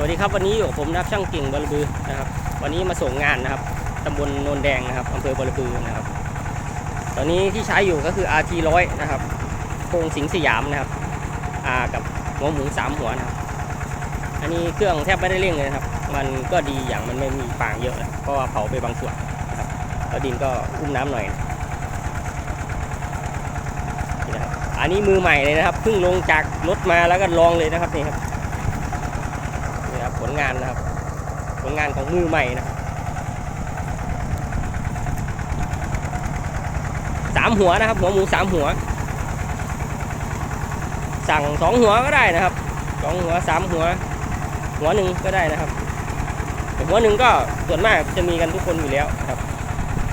สวัสดีครับวันนี้อยู่กับผมนะครับช่างเก่งบอลบือนะครับวันนี้มาส่งงานนะครับตำบลโนนแดงนะครับอำเภอบอลบือนะครับ ตอนนี้ที่ใช้อยู่ก็คือ RT ร้อยนะครับโครงสิงสยามนะครับอากับหัวหมูสามหัวนะครับอันนี้เครื่องแทบไม่ได้เร่งเลยนะครับ มันก็ดีอย่างมันไม่มีฟางเยอะนะเพราะว่าเผาไปบางส่วนนะครับแล้วดินก็อุ้มน้ำหน่อยนี่นะครับอันนี้มือใหม่เลยนะครับเพิ่งลงจากรถมาแล้วก็ลองเลยนะครับนี่ครับ ผลงานนะครับ ผลงานของมือใหม่นะครับสามหัวนะครับ หัวหมูสามหัว สั่งสองหัวก็ได้นะครับสองหัวสามหัว หัวหนึ่งก็ได้นะครับหัวหนึ่งก็ส่วนมากจะมีกันทุกคนอยู่แล้วครับ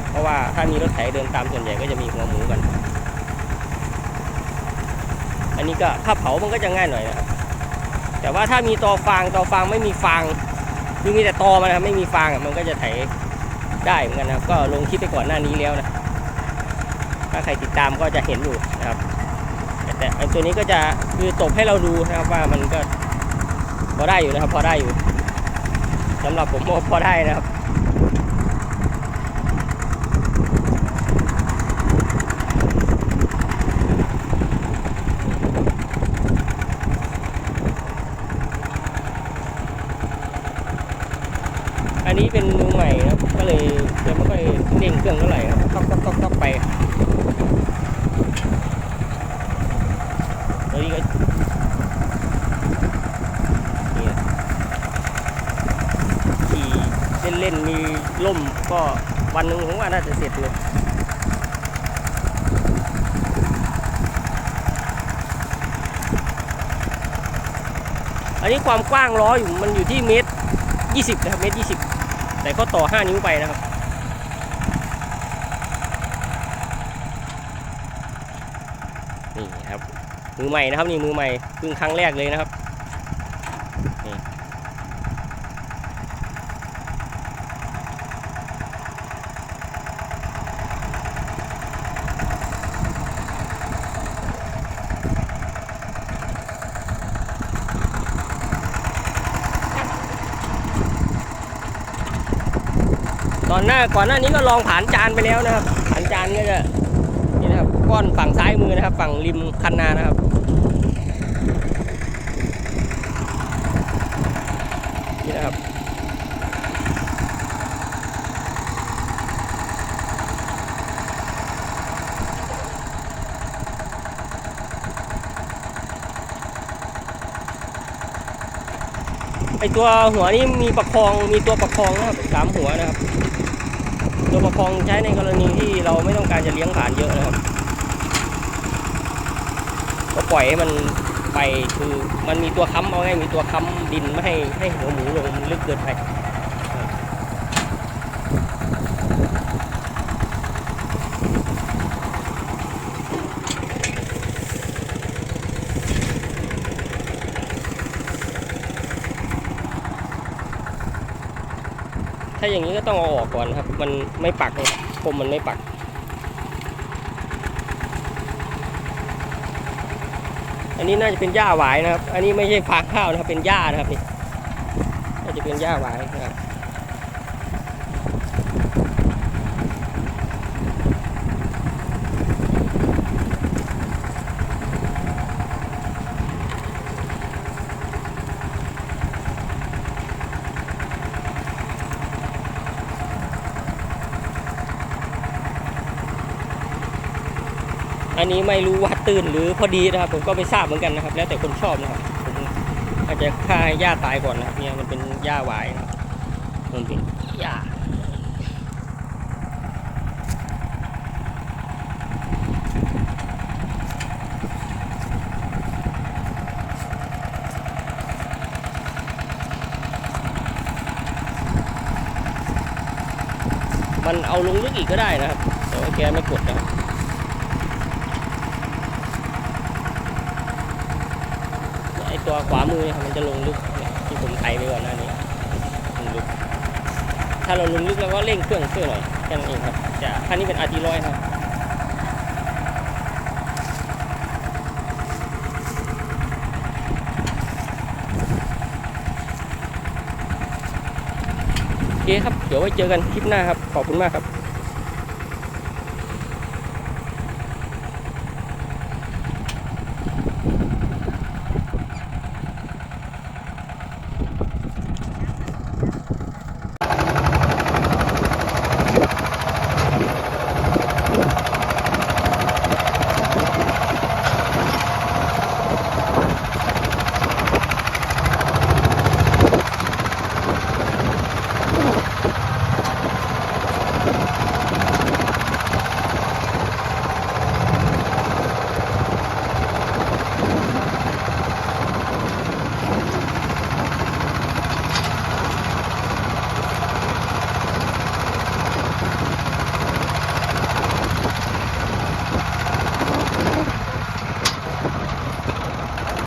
เพราะว่าถ้ามีรถไถเดินตามส่วนใหญ่ก็จะมีหัวหมูกัน อันนี้ก็ถ้าเผามันก็จะง่ายหน่อยนะครับ แต่ว่าถ้ามีตอฟางตอฟางไม่มีฟางคือมีแต่ตอมันนะครับไม่มีฟางมันก็จะไถได้เหมือนกันนะครับ ก็ลงคลิปไปก่อนหน้านี้แล้วนะถ้าใครติดตามก็จะเห็นอยู่นะครับ แต่ตัวนี้ก็จะคือตบให้เราดูนะครับว่ามันก็พอได้อยู่นะครับ พอได้อยู่สำหรับผมก็พอได้นะครับ นนี้เป็นมือใหม่ครับ ก็เลยยังไม่ค่อยเร่งเครื่องเท่าไหร่ครับต๊อกต๊อกต๊อกต๊อกไปตัวนี้ก็นี่ขี่เล่นๆมีล่มก็วันหนึ่งผมว่าน่าจะเสร็จเลยอันนี้ความกว้างล้ออยู่มันอยู่ที่เมตร 20นะครับเมตร20 แต่ก็ต่อ 5 นิ้วไปนะครับ นี่ครับ มือใหม่นะครับนี่มือใหม่เพิ่งครั้งแรกเลยนะครับนี่ ตอนหน้าก่อนหน้านี้ก็ลองผ่านจานไปแล้วนะครับ ผ่านจานก็จะนี่นะครับก้อนฝั่งซ้ายมือนะครับ ฝั่งริมคันนานะครับนี่นะครับไอตัวหัวนี้มีประคองมีตัวประคองนะครับสามหัวนะครับ ตัวประคองใช้ในกรณีที่เราไม่ต้องการจะเลี้ยงผ่านเยอะนะครับ ก็ปล่อยให้มันไปคือมันมีตัวค้ำเอาไงมีตัวค้ำดินไม่ให้ให้หัวหมูลงลึกเกินไป ถ้าอย่างนี้ก็ต้องเอาออกก่อนนะครับ มันไม่ปักเลยคมมันไม่ปัก อันนี้น่าจะเป็นหญ้าหวายนะครับ อันนี้ไม่ใช่ฟางข้าวนะครับ เป็นหญ้านะครับนี่น่าจะเป็นหญ้าหวายนะครับ อันนี้ไม่รู้ว่าตื้นหรือพอดีนะครับ ผมก็ไม่ทราบเหมือนกันนะครับ แล้วแต่คนชอบนะครับผมอาจจะฆ่าให้หญ้าตายก่อนนะครับเนี่ยมันเป็นหญ้าหวายนะครับมันเป็นหญ้ามันเอาลงลึกอีกก็ได้นะครับ แต่ว่าแกไม่กดนะครับ ไอ ตัวขวามือเนี่ยมันจะลงลึกที่ผมไถไปก่อนหน้านี้ลงลึกถ้าเราลงลึกแล้วก็เร่งเครื่องช่วยหน่อยแค่นั้นเองครับจะคันนี้เป็นอาร์ตีร้อยครับเคครับ เดี๋ยวไว้เจอกันคลิปหน้าครับ ขอบคุณมากครับ